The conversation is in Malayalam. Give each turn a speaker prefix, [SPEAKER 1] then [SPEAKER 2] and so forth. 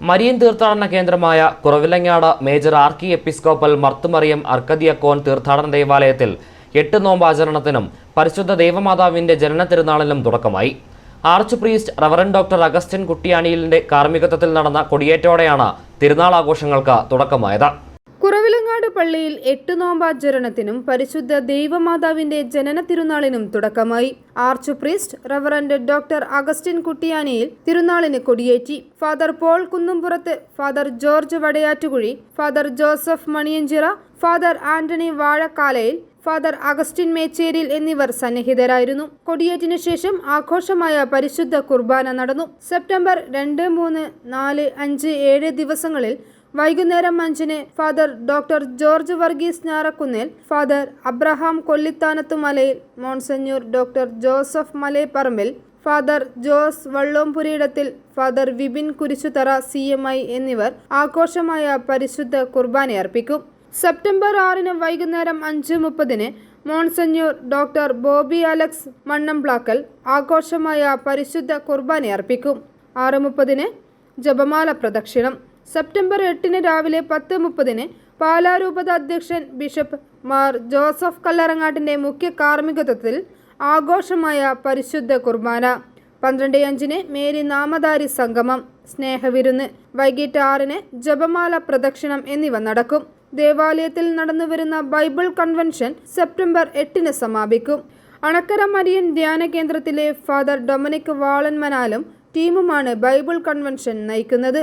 [SPEAKER 1] മരിയൻ തീർത്ഥാടന കേന്ദ്രമായ Kuravilangad major archiepiscopal Marthmariam അർക്കദിയക്കോൻ തീർത്ഥാടന ദേവാലയത്തിൽ എട്ട് നോമ്പാചരണത്തിനും പരിശുദ്ധ ദേവമാതാവിന്റെ ജനന തിരുനാളിനും തുടക്കമായി. Arch priest reverend doctor Augustine കുട്ടിയാണിയിലിന്റെ കാർമ്മികത്വത്തിൽ നടന്ന കൊടിയേറ്റോടെയാണ് തിരുനാൾ ആഘോഷങ്ങൾക്ക് തുടക്കമായത്.
[SPEAKER 2] പള്ളിയിൽ എട്ട് നോമ്പാചരണത്തിനും പരിശുദ്ധ ദൈവമാതാവിന്റെ ജനന തിരുനാളിനും തുടക്കമായി. Arch priest reverend doctor Augustine Kuttiyaniyil തിരുനാളിന് കൊടിയേറ്റി. Father Paul Kunnumpurath father George Vadayattukuzhy father Joseph Maniyanchira father Antony Vazhakkalayil father Augustine Mecheril എന്നിവർ സന്നിഹിതരായിരുന്നു. കൊടിയേറ്റിനു ശേഷം ആഘോഷമായ പരിശുദ്ധ കുർബാന നടന്നു. സെപ്റ്റംബർ രണ്ട് മൂന്ന് നാല് അഞ്ച് ഏഴ് ദിവസങ്ങളിൽ വൈകുന്നേരം അഞ്ചിന് father doctor George Varghese Njarakkunnel father Abraham Kollithanathumalayil monsignor doctor Joseph Malayaparambil father Jose Vallompuriyidathil father Vipin Kurisuthara C M I എന്നിവർ ആഘോഷമായ പരിശുദ്ധ കുർബാന അർപ്പിക്കും. സെപ്റ്റംബർ ആറിന് വൈകുന്നേരം അഞ്ച് മുപ്പതിന് monsignor doctor Bobby Alex Mannamplackal ആഘോഷമായ പരിശുദ്ധ കുർബാന അർപ്പിക്കും. ആറ് മുപ്പതിന് ജപമാല പ്രദക്ഷിണം. സെപ്റ്റംബർ എട്ടിന് രാവിലെ പത്ത് മുപ്പതിന് പാലാരൂപത അധ്യക്ഷൻ ബിഷപ്പ് മാർ ജോസഫ് കല്ലറങ്ങാട്ടിന്റെ മുഖ്യ കാർമ്മികത്വത്തിൽ ആഘോഷമായ പരിശുദ്ധ കുർബാന. പന്ത്രണ്ട് അഞ്ചിന് മേരി നാമധാരി സംഗമം സ്നേഹവിരുന്ന് വൈകിട്ട് ആറിന് ജപമാല പ്രദക്ഷിണം എന്നിവ നടക്കും. ദേവാലയത്തിൽ നടന്നുവരുന്ന ബൈബിൾ കൺവെൻഷൻ സെപ്റ്റംബർ എട്ടിന് സമാപിക്കും. അണക്കര മരിയൻ ധ്യാന കേന്ദ്രത്തിലെ ഫാദർ ഡൊമിനിക് വാളൻമനാലും ടീമുമാണ് ബൈബിൾ കൺവെൻഷൻ നയിക്കുന്നത്.